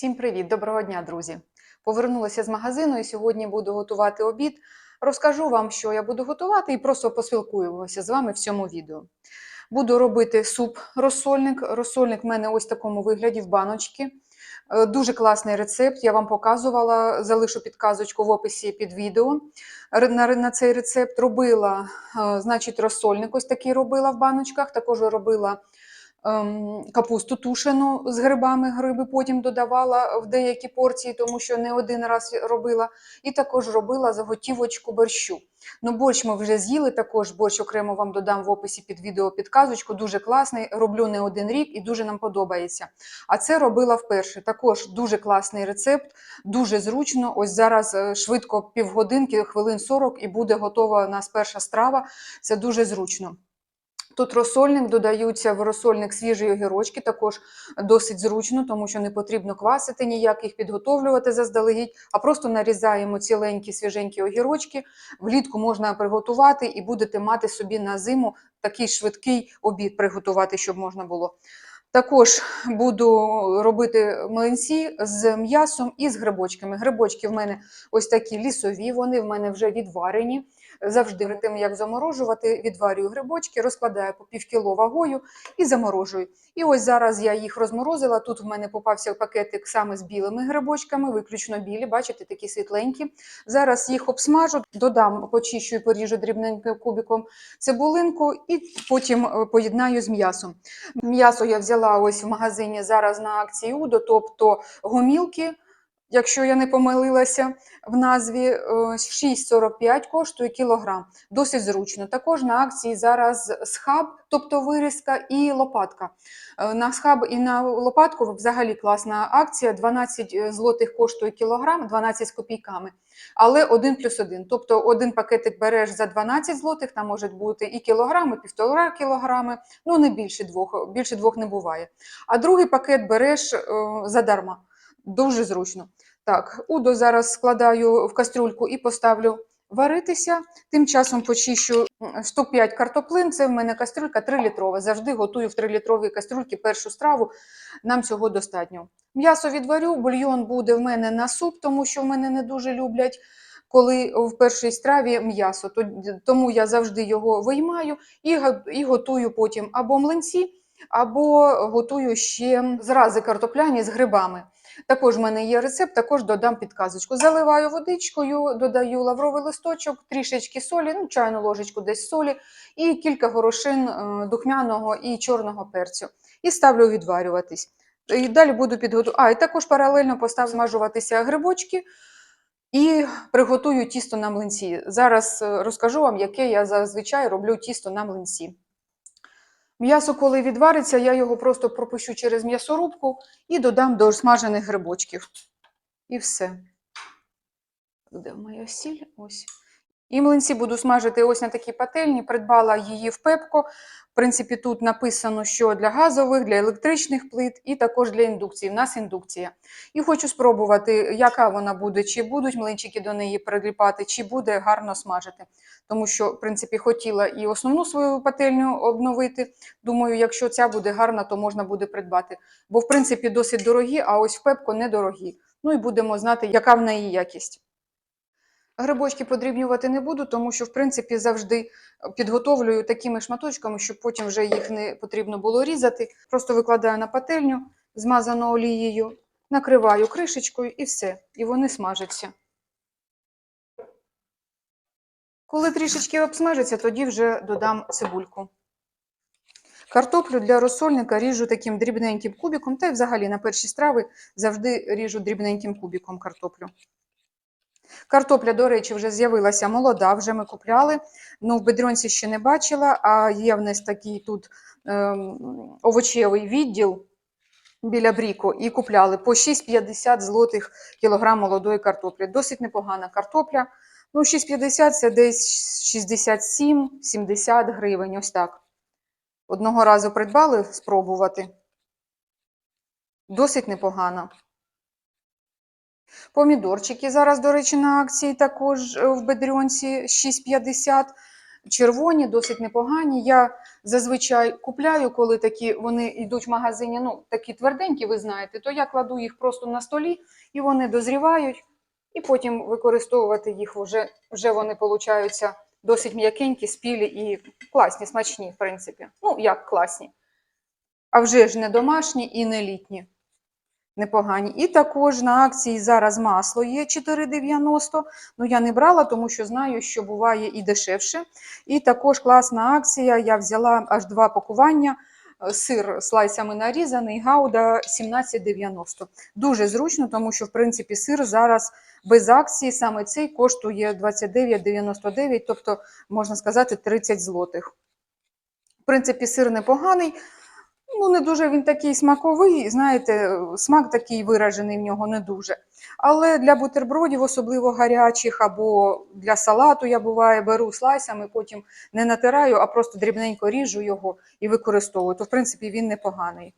Всім привіт, доброго дня, друзі! Повернулася з магазину і сьогодні буду готувати обід. Розкажу вам, що я буду готувати, і просто поспілкуємося з вами в цьому відео. Буду робити суп розсольник. В мене ось в такому вигляді в баночці. Е, Дуже класний рецепт. Я вам показувала, залишу підказочку в описі під відео. На, цей рецепт робила, е, значить, розсольник ось такий робила в баночках. Також робила капусту тушену з грибами. Гриби потім додавала в деякі порції, тому що не один раз робила. І також робила заготівочку борщу. Ну, борщ ми вже з'їли, також борщ окремо вам додам в описі під відео підказочку. Дуже класний, роблю не один рік і дуже нам подобається. А це робила вперше. Також дуже класний рецепт, дуже зручно. Ось зараз е, швидко півгодинки, хвилин 40 і буде готова у нас перша страва. Це дуже зручно. Тут розсольник додаються в розсольник свіжі огірочки, також досить зручно, тому що не потрібно квасити ніяк їх підготовлювати заздалегідь, а просто нарізаємо ціленькі свіженькі огірочки. Влітку можна приготувати і будете мати собі на зиму такий швидкий обід приготувати, щоб можна було. Також буду робити млинці з м'ясом і з грибочками. Грибочки в мене ось такі лісові, вони в мене вже відварені. Завжди перед тим, як заморожувати, відварюю грибочки, розкладаю по півкіло вагою і заморожую. І ось зараз я їх розморозила. Тут в мене попався пакетик саме з білими грибочками, виключно білі, бачите, такі світленькі. Зараз їх обсмажу, додам, почищу і поріжу дрібненьким кубиком цибулинку і потім е, поєднаю з м'ясом. М'ясо я взяла ось в магазині зараз на акції УДО, тобто гомілки. Якщо я не помилилася в назві, е, 6,45 коштує кілограм. Досить зручно. Також на акції зараз схаб, тобто вирізка і лопатка. Е, На схаб і на лопатку взагалі класна акція. 12 злотих коштує кілограм, 12 з копійками. Але 1 плюс 1. Тобто один пакетик береш за 12 злотих, там можуть бути і кілограми, півтора кілограми, ну не більше двох, більше двох не буває. А другий пакет береш е, задарма. Дуже зручно. Так, удо зараз складаю в кастрюльку і поставлю варитися. Тим часом почищу м, штук 5 картоплин. Це в мене кастрюлька 3-літрова. Завжди готую в 3-літровій кастрюльці першу страву. Нам цього достатньо. М'ясо відварю, бульйон буде в мене на суп, тому що в мене не дуже люблять. Коли в першій страві м'ясо, то- тому я завжди його виймаю і готую потім або млинці, або готую ще зрази картопляні з грибами. Також в мене є рецепт, також додам підказочку. Заливаю водичкою, додаю лавровий листочок, трішечки солі, ну, чайну ложечку десь солі, і кілька горошин е, духмяного і чорного перцю. І ставлю відварюватись. І далі буду підготувати. А, і також паралельно поставлю смажуватися грибочки і приготую тісто на млинці. Зараз е, розкажу вам, яке я зазвичай роблю тісто на млинці. М'ясо, коли відвариться, я його просто пропущу через м'ясорубку і додам до смажених грибочків. І все. Де моя сіль? Ось. І млинці буду смажити ось на такій пательні. Придбала її в Пепко. В принципі, тут написано, що для газових, для електричних плит і також для індукції. У нас індукція. І хочу спробувати, яка вона буде, чи будуть млинчики до неї приліпати, чи буде гарно смажити. Тому що, в принципі, хотіла і основну свою пательню обновити. Думаю, якщо ця буде гарна, то можна буде придбати. Бо, в принципі, досить дорогі, а ось в Пепко недорогі. Ну і будемо знати, яка в неї якість. Грибочки подрібнювати не буду, тому що, в принципі, завжди підготовлюю такими шматочками, щоб потім вже їх не потрібно було різати. Просто викладаю на пательню, змазану олією, накриваю кришечкою і все. І вони смажаться. Коли трішечки обсмажаться, тоді вже додам цибульку. Картоплю для розсольника ріжу таким дрібненьким кубиком, та й взагалі на перші страви завжди ріжу дрібненьким кубиком картоплю. Картопля, до речі, вже з'явилася молода, вже ми купляли. Ну, в бедренці ще не бачила, а є в нас такий тут ем, овочевий відділ біля Бріко і купляли по 6,50 злотих кілограм молодої картоплі. Досить непогана картопля. Ну, 6,50 це десь 67-70 гривень, ось так. Одного разу придбали спробувати. Досить непогано. Помідорчики зараз, до речі, на акції також е, в бедрюнці 6,50. червоні, досить непогані. Я зазвичай купляю, коли такі вони йдуть в магазині, ну такі тверденькі, ви знаєте, то я кладу їх просто на столі і вони дозрівають, і потім використовувати їх вже, вже вони получаються досить м'якенькі, спілі і класні, смачні, в принципі. Ну, як класні. А вже ж не домашні і не літні. Непогані. І також на акції зараз масло є 4,90. Ну, я не брала, тому що знаю, що буває і дешевше. І також класна акція. Я взяла аж два пакування. Е, Сир слайсами нарізаний, гауда 17,90. Дуже зручно, тому що, в принципі, сир зараз без акції, саме цей коштує 29,99, тобто, можна сказати, 30 злотих. В принципі, сир непоганий. Ну, не дуже він такий смаковий, знаєте, смак такий виражений в нього не дуже. Але для бутербродів, особливо гарячих, або для салату я буває беру слайсами, потім не натираю, а просто дрібненько ріжу його і використовую. То, в принципі, він непоганий.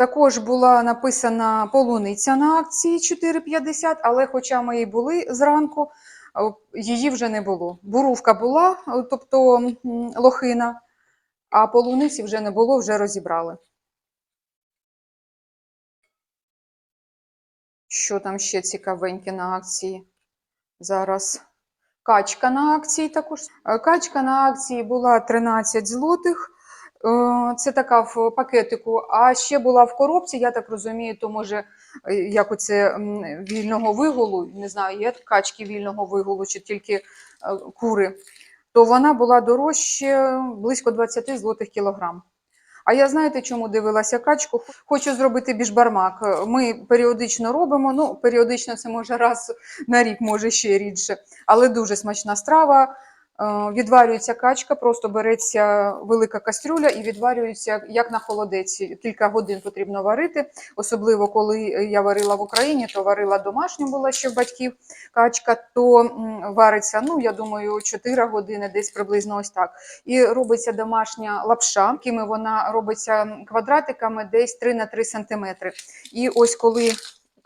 Також була написана полуниця на акції 4,50, але хоча ми і були зранку, її вже не було. Бурувка була, тобто лохина, а полуниці вже не було, вже розібрали. Що там ще цікавеньке на акції? Зараз. Качка на акції також. Е, Качка на акції була 13 злотих. Е, Це така в пакетику. А ще була в коробці, я так розумію, то може е, як оце вільного вигулу, не знаю, є качки вільного вигулу чи тільки е, кури, то вона була дорожче близько 20 злотих кілограм. А я знаєте, чому дивилася качку? Хочу зробити бішбармак. Ми періодично робимо. Ну, періодично це може раз на рік, може ще рідше, але дуже смачна страва. Е, Відварюється качка, просто береться велика кастрюля і відварюється як на холодець. Кілька годин потрібно варити. Особливо коли я варила в Україні, то варила домашню була ще в батьків качка, то вариться, ну я думаю, 4 години, десь приблизно ось так. І робиться домашня лапша, якими вона робиться квадратиками десь 3 на 3 см. І ось коли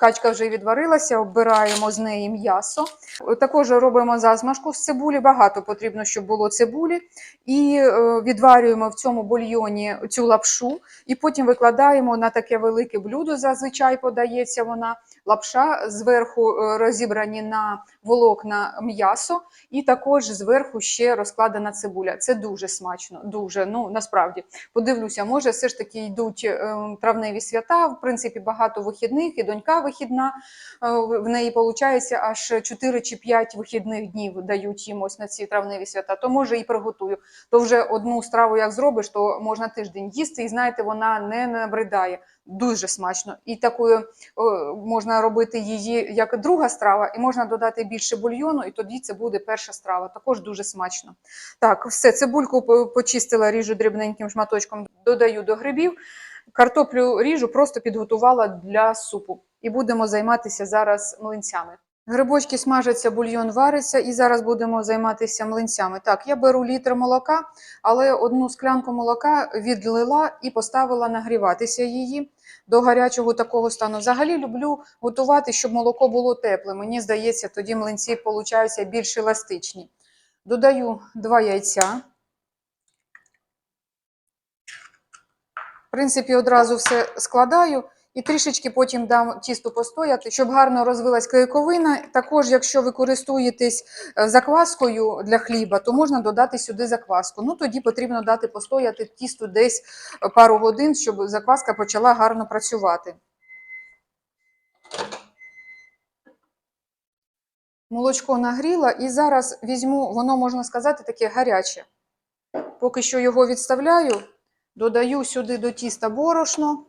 качка вже відварилася, оббираємо з неї м'ясо. Також робимо засмажку з цибулі. Багато потрібно, щоб було цибулі. І е, відварюємо в цьому бульйоні цю лапшу, і потім викладаємо на таке велике блюдо. Зазвичай подається вона лапша, зверху е, розібрані на волокна м'ясо, і також зверху ще розкладена цибуля. Це дуже смачно, дуже ну насправді подивлюся, може, все ж таки йдуть е, травневі свята. В принципі, багато вихідних, і донька вихідна. Е, В неї виходить аж 4 чи 5 вихідних днів дають їм ось на ці травневі свята. То може і приготую. То вже одну страву як зробиш, то можна тиждень їсти, і знаєте, вона не набридає. Дуже смачно. І такою можна робити її як друга страва, і можна додати більше бульйону, і тоді це буде перша страва. Також дуже смачно. Так, все, цибульку по- почистила, ріжу дрібненьким шматочком, додаю до грибів. Картоплю ріжу, просто підготувала для супу. І будемо займатися зараз млинцями. Грибочки смажаться, бульйон вариться, і зараз будемо займатися млинцями. Так, я беру літр молока, але одну склянку молока відлила і поставила нагріватися її до гарячого такого стану. Взагалі люблю готувати, щоб молоко було тепле. Мені здається, тоді млинці получаються більш еластичні. Додаю два яйця. В принципі, одразу все складаю і трішечки потім дам тісту постояти, щоб гарно розвилась клейковина. Також, якщо ви користуєтесь е, закваскою для хліба, то можна додати сюди закваску. Ну тоді потрібно дати постояти тісту десь е, пару годин, щоб закваска почала гарно працювати. Молочко нагріла і зараз візьму, воно можна сказати, таке гаряче. Поки що його відставляю, додаю сюди до тіста борошно.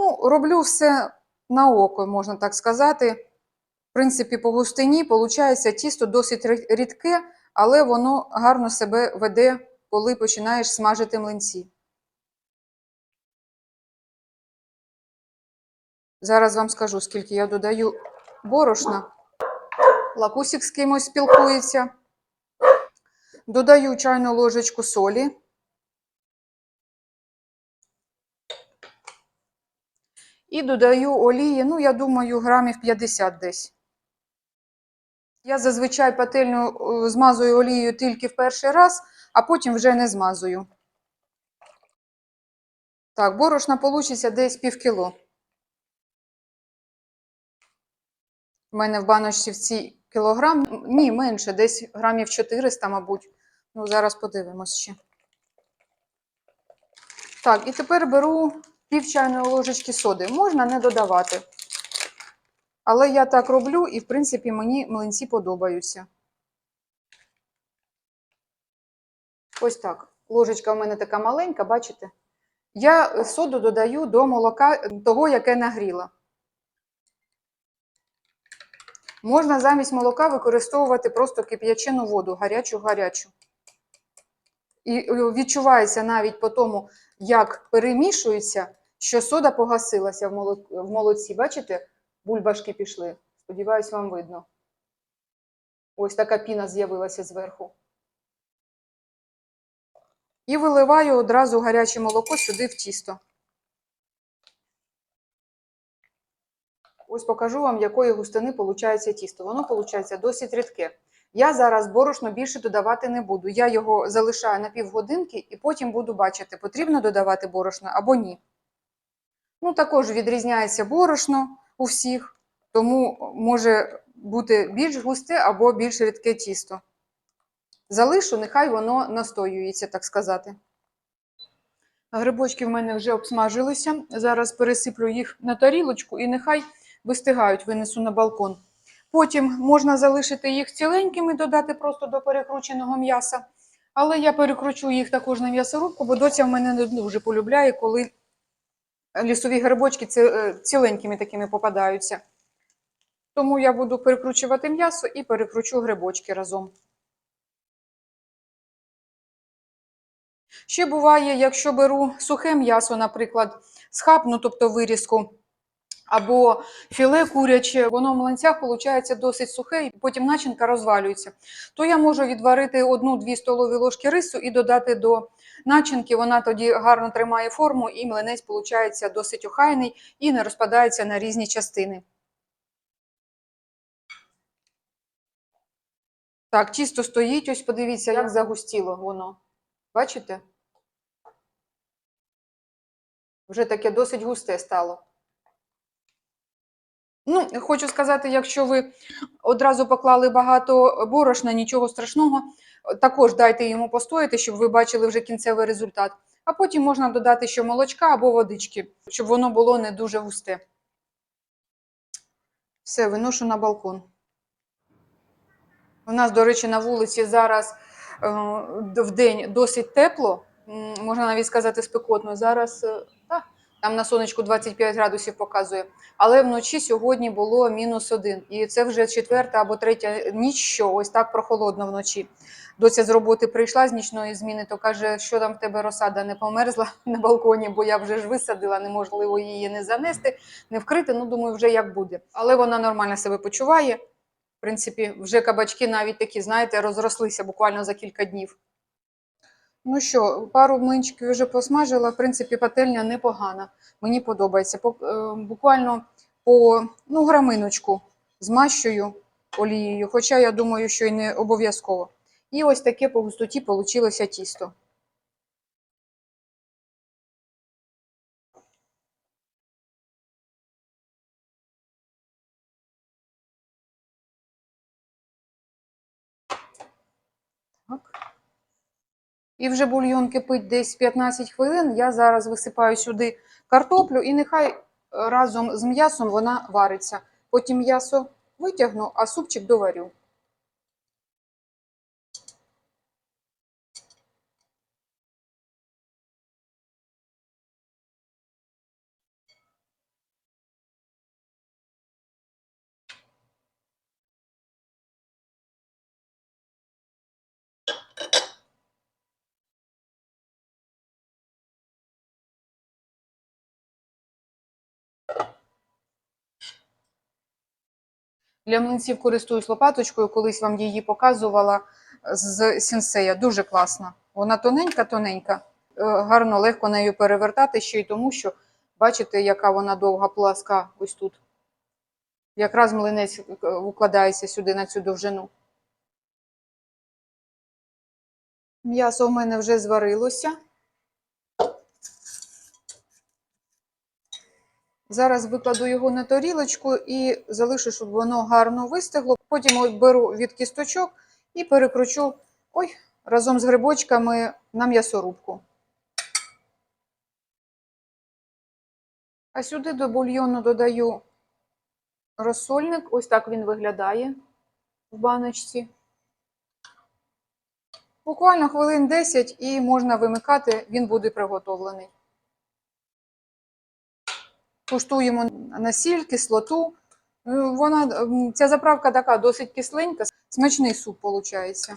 Ну, роблю все на око, можна так сказати. В принципі, по густині виходить тісто досить рідке, але воно гарно себе веде, коли починаєш смажити млинці. Зараз вам скажу, скільки я додаю борошна. Лакусик з кимось спілкується. Додаю чайну ложечку солі. І додаю олії, ну, я думаю, грамів 50 десь. Я зазвичай пательню е, змазую олією тільки в перший раз, а потім вже не змазую. Так, борошна получиться десь пів кіло. У мене в баночці в цій кілограм, ні, менше, десь грамів 400, мабуть. Ну, зараз подивимось ще. Так, і тепер беру пів чайної ложечки соди. Можна не додавати. Але я так роблю, і, в принципі, мені млинці подобаються. Ось так. Ложечка в мене така маленька, бачите? Я соду додаю до молока того, яке нагріла. Можна замість молока використовувати просто кип'ячену воду, гарячу-гарячу. І е, відчувається навіть по тому, як перемішується, що сода погасилася в моло- в молоці. Бачите, бульбашки пішли. Сподіваюсь, вам видно. Ось така піна з'явилася зверху. І виливаю одразу гаряче молоко сюди в тісто. Ось покажу вам, якої густини виходить тісто. Воно виходить досить рідке. Я зараз борошно більше додавати не буду. Я його залишаю на півгодинки і потім буду бачити, потрібно додавати борошно або ні. Ну, також відрізняється борошно у всіх, тому може бути більш густе або більш рідке тісто. Залишу, нехай воно настоюється, так сказати. Грибочки в мене вже обсмажилися. Зараз пересиплю їх на тарілочку і нехай вистигають, винесу на балкон. Потім можна залишити їх ціленькими, додати просто до перекрученого м'яса. Але я перекручу їх також на м'ясорубку, бо доця в мене не дуже полюбляє, коли лісові грибочки е, ціленькими такими попадаються. Тому я буду перекручувати м'ясо і перекручу грибочки разом. Ще буває, якщо беру сухе м'ясо, наприклад, схапну, тобто вирізку, або філе куряче, воно в млинцях виходить досить сухе, і потім начинка розвалюється. То я можу відварити одну-дві столові ложки рису і додати до начинки. Вона тоді гарно тримає форму, і млинець виходить досить охайний і не розпадається на різні частини. Так, тісто стоїть, ось подивіться, як загустіло воно. Бачите? Вже таке досить густе стало. Ну, хочу сказати, якщо ви одразу поклали багато борошна, нічого страшного, також дайте йому постояти, щоб ви бачили вже кінцевий результат. А потім можна додати ще молочка або водички, щоб воно було не дуже густе. Все, виношу на балкон. У нас, до речі, на вулиці зараз е, в день досить тепло, можна навіть сказати спекотно. Зараз е, та, там на сонечку 25 градусів показує. Але вночі сьогодні було мінус один. І це вже четверта або третя ніч, що ось так прохолодно вночі. Доця з роботи прийшла з нічної зміни, то каже, що там в тебе розсада не померзла на балконі, бо я вже ж висадила, неможливо її не занести, не вкрити. Ну, думаю, вже як буде. Але вона нормально себе почуває. В принципі, вже кабачки навіть такі, знаєте, розрослися буквально за кілька днів. Ну що, пару млинчиків вже посмажила. В принципі, пательня непогана. Мені подобається. По- е, Буквально по ну, граминочку змащую олією, хоча я думаю, що і не обов'язково. І ось таке по густоті вийшло тісто. І вже бульйон кипить десь 15 хвилин. Я зараз висипаю сюди картоплю і нехай е, разом з м'ясом вона вариться. Потім м'ясо витягну, а супчик доварю. Для млинців користуюсь лопаточкою, колись вам її показувала з сінсея. Дуже класна. Вона тоненька-тоненька, Е, гарно, легко нею перевертати ще й тому, що бачите, яка вона довга пласка ось тут. Якраз млинець е, укладається сюди на цю довжину. М'ясо в мене вже зварилося. Зараз викладу його на тарілочку і залишу, щоб воно гарно вистигло. Потім от беру від кісточок і перекручу ой, разом з грибочками на м'ясорубку. А сюди до бульйону додаю розсольник. Ось так він виглядає в баночці. Буквально хвилин 10 і можна вимикати, він буде приготовлений. Куштуємо на сіль, кислоту. Е, Вона, ця заправка така досить кисленька, смачний суп виходить.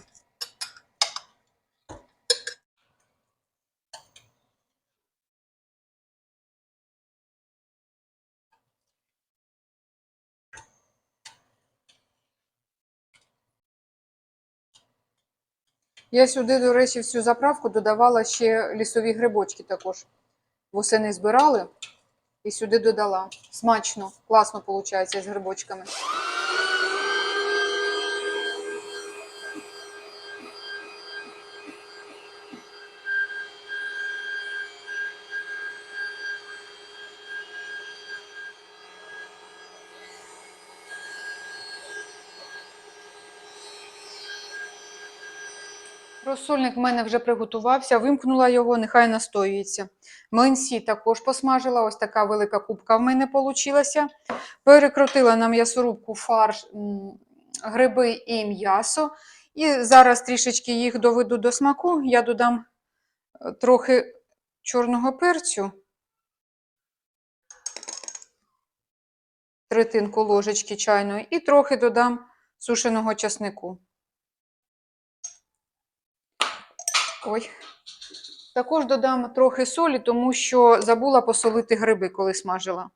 Я сюди, до речі, в цю заправку додавала ще лісові грибочки також. Восени збирали і сюди додала. Смачно, класно виходить з грибочками. Розсольник в мене вже приготувався, вимкнула його, нехай настоюється. Млинці також посмажила, ось така велика кубка в мене вийшла. Перекрутила на м'ясорубку фарш, гриби і м'ясо. І зараз трішечки їх доведу до смаку. Я додам е, трохи чорного перцю, третинку ложечки чайної, і трохи додам сушеного часнику. Ой. Також додам трохи солі, тому що забула посолити гриби, коли смажила.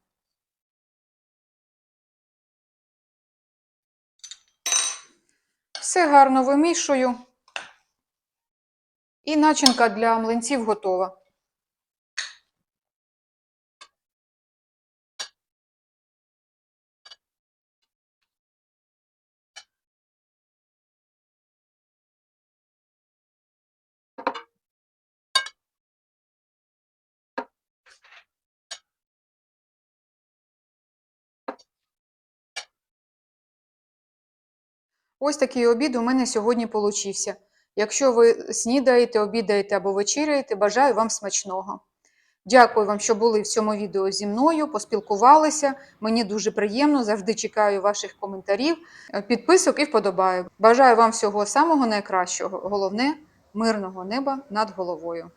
Все гарно вимішую. І начинка для млинців готова. Ось такий обід у мене сьогодні получився. Якщо ви снідаєте, обідаєте або вечеряєте, бажаю вам смачного. Дякую вам, що були в цьому відео зі мною, поспілкувалися. Мені дуже приємно, завжди чекаю ваших коментарів, е, підписок і вподобаю. Бажаю вам всього самого найкращого. Головне мирного неба над головою.